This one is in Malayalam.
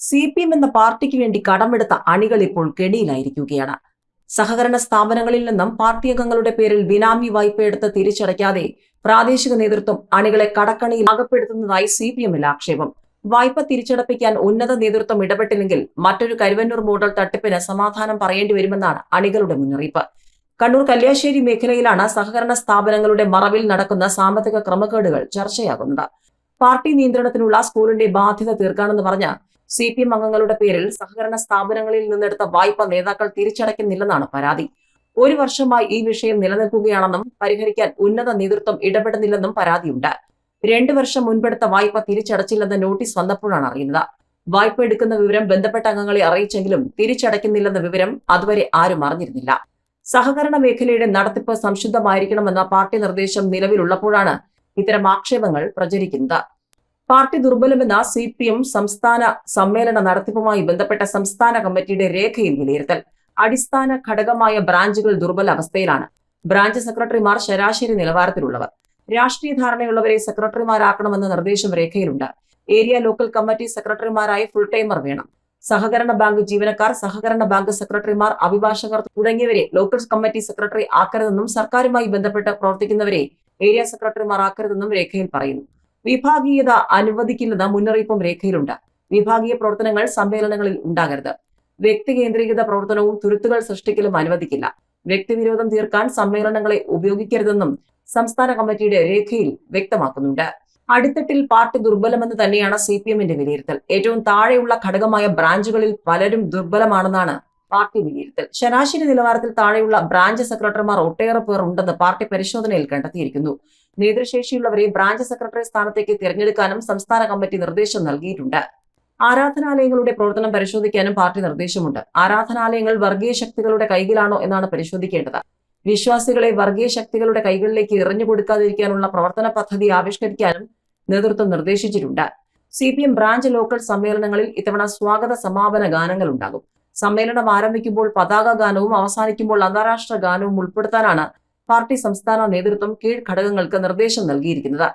സി പി എം എന്ന പാർട്ടിക്ക് വേണ്ടി കടമെടുത്ത അണികൾ ഇപ്പോൾ കെണിയിലായിരിക്കുകയാണ്. സഹകരണ സ്ഥാപനങ്ങളിൽ നിന്നും പാർട്ടി അംഗങ്ങളുടെ പേരിൽ ബിനാമി വായ്പ എടുത്ത് തിരിച്ചടയ്ക്കാതെ പ്രാദേശിക നേതൃത്വം അണികളെ കടക്കണിയിൽ അകപ്പെടുത്തുന്നതായി സി പി എമ്മിൽ ആക്ഷേപം. വായ്പ തിരിച്ചടപ്പിക്കാൻ ഉന്നത നേതൃത്വം ഇടപെട്ടില്ലെങ്കിൽ മറ്റൊരു കരുവന്നൂർ മോഡൽ തട്ടിപ്പിന് സമാധാനം പറയേണ്ടി വരുമെന്നാണ് അണികളുടെ മുന്നറിയിപ്പ്. കണ്ണൂർ കല്യാശ്ശേരി മേഖലയിലാണ് സഹകരണ സ്ഥാപനങ്ങളുടെ മറവിൽ നടക്കുന്ന സാമ്പത്തിക ക്രമക്കേടുകൾ ചർച്ചയാകുന്നത്. പാർട്ടി നിയന്ത്രണത്തിനുള്ള സ്കൂളിന്റെ ബാധ്യത തീർക്കാണെന്ന് പറഞ്ഞ സി പി എം അംഗങ്ങളുടെ പേരിൽ സഹകരണ സ്ഥാപനങ്ങളിൽ നിന്നെടുത്ത വായ്പ നേതാക്കൾ തിരിച്ചടയ്ക്കുന്നില്ലെന്നാണ് പരാതി. ഒരു വർഷമായി ഈ വിഷയം നിലനിൽക്കുകയാണെന്നും പരിഹരിക്കാൻ ഉന്നത നേതൃത്വം ഇടപെടുന്നില്ലെന്നും പരാതിയുണ്ട്. രണ്ടു വർഷം മുൻപെടുത്ത വായ്പ തിരിച്ചടച്ചില്ലെന്ന നോട്ടീസ് വന്നപ്പോഴാണ് അറിയുന്നത്. വായ്പ എടുക്കുന്ന വിവരം ബന്ധപ്പെട്ട അംഗങ്ങളെ അറിയിച്ചെങ്കിലും തിരിച്ചടയ്ക്കുന്നില്ലെന്ന വിവരം അതുവരെ ആരും അറിഞ്ഞിരുന്നില്ല. സഹകരണ മേഖലയുടെ നടത്തിപ്പ് സംശുദ്ധമായിരിക്കണമെന്ന പാർട്ടി നിർദ്ദേശം നിലവിലുള്ളപ്പോഴാണ് ഇത്തരം ആക്ഷേപങ്ങൾ പ്രചരിക്കുന്നത്. പാർട്ടി ദുർബലമെന്ന സി പി എം സംസ്ഥാന സമ്മേളന നടത്തിപ്പുമായി ബന്ധപ്പെട്ട സംസ്ഥാന കമ്മിറ്റിയുടെ രേഖയിൽ വിലയിരുത്തൽ. അടിസ്ഥാന ഘടകമായ ബ്രാഞ്ചുകൾ ദുർബല അവസ്ഥയിലാണ്. ബ്രാഞ്ച് സെക്രട്ടറിമാർ ശരാശരി നിലവാരത്തിലുള്ളവർ. രാഷ്ട്രീയ ധാരണയുള്ളവരെ സെക്രട്ടറിമാരാക്കണമെന്ന നിർദ്ദേശം രേഖയിലുണ്ട്. ഏരിയ ലോക്കൽ കമ്മിറ്റി സെക്രട്ടറിമാരായി ഫുൾ ടൈമർ വേണം. സഹകരണ ബാങ്ക് ജീവനക്കാർ സഹകരണ ബാങ്ക് സെക്രട്ടറിമാർ അഭിഭാഷകർ തുടങ്ങിയവരെ ലോക്കൽ കമ്മിറ്റി സെക്രട്ടറി ആക്കരുതെന്നും സർക്കാരുമായി ബന്ധപ്പെട്ട് പ്രവർത്തിക്കുന്നവരെ ഏരിയ സെക്രട്ടറിമാർ ആക്കരുതെന്നും രേഖയിൽ പറയുന്നു. വിഭാഗീയത അനുവദിക്കില്ലെന്ന മുന്നറിയിപ്പും രേഖയിലുണ്ട്. വിഭാഗീയ പ്രവർത്തനങ്ങൾ സമ്മേളനങ്ങളിൽ ഉണ്ടാകരുത്. വ്യക്തി കേന്ദ്രീകൃത പ്രവർത്തനവും തുരുത്തുകൾ സൃഷ്ടിക്കലും അനുവദിക്കില്ല. വ്യക്തിവിരോധം തീർക്കാൻ സമ്മേളനങ്ങളെ ഉപയോഗിക്കരുതെന്നും സംസ്ഥാന കമ്മിറ്റിയുടെ രേഖയിൽ വ്യക്തമാക്കുന്നുണ്ട്. അടിത്തട്ടിൽ പാർട്ടി ദുർബലമെന്ന് തന്നെയാണ് സി പി എമ്മിന്റെ വിലയിരുത്തൽ. ഏറ്റവും താഴെയുള്ള ഘടകമായ ബ്രാഞ്ചുകളിൽ പലരും ദുർബലമാണെന്നാണ് പാർട്ടി വിലയിരുത്തൽ. ശരാശരി നിലവാരത്തിൽ താഴെയുള്ള ബ്രാഞ്ച് സെക്രട്ടറിമാർ ഒട്ടേറെ പേർ ഉണ്ടെന്ന് പാർട്ടി പരിശോധനയിൽ കണ്ടെത്തിയിരിക്കുന്നു. നേതൃശേഷിയുള്ളവരെ ബ്രാഞ്ച് സെക്രട്ടറി സ്ഥാനത്തേക്ക് തിരഞ്ഞെടുക്കാനും സംസ്ഥാന കമ്മിറ്റി നിർദ്ദേശം നൽകിയിട്ടുണ്ട്. ആരാധനാലയങ്ങളുടെ പ്രവർത്തനം പരിശോധിക്കാനും പാർട്ടി നിർദ്ദേശമുണ്ട്. ആരാധനാലയങ്ങൾ വർഗീയ ശക്തികളുടെ കൈകളിലാണോ എന്നാണ് പരിശോധിക്കേണ്ടത്. വിശ്വാസികളെ വർഗീയ ശക്തികളുടെ കൈകളിലേക്ക് എറിഞ്ഞു കൊടുക്കാതിരിക്കാനുള്ള പ്രവർത്തന പദ്ധതി ആവിഷ്കരിക്കാനും നേതൃത്വം നിർദ്ദേശിച്ചിട്ടുണ്ട്. C P M branch local സമ്മേളനങ്ങളിൽ ഇത്തവണ സ്വാഗത സമാപന ഗാനങ്ങൾ ഉണ്ടാകും. സമ്മേളനം ആരംഭിക്കുമ്പോൾ പതാക ഗാനവും അവസാനിക്കുമ്പോൾ അന്താരാഷ്ട്ര ഗാനവും ഉൾപ്പെടുത്താനാണ് പാർട്ടി സംസ്ഥാന നേതൃത്വം കീഴ്ഘടകങ്ങൾക്ക് നിർദ്ദേശം നൽകിയിരിക്കുന്നത്.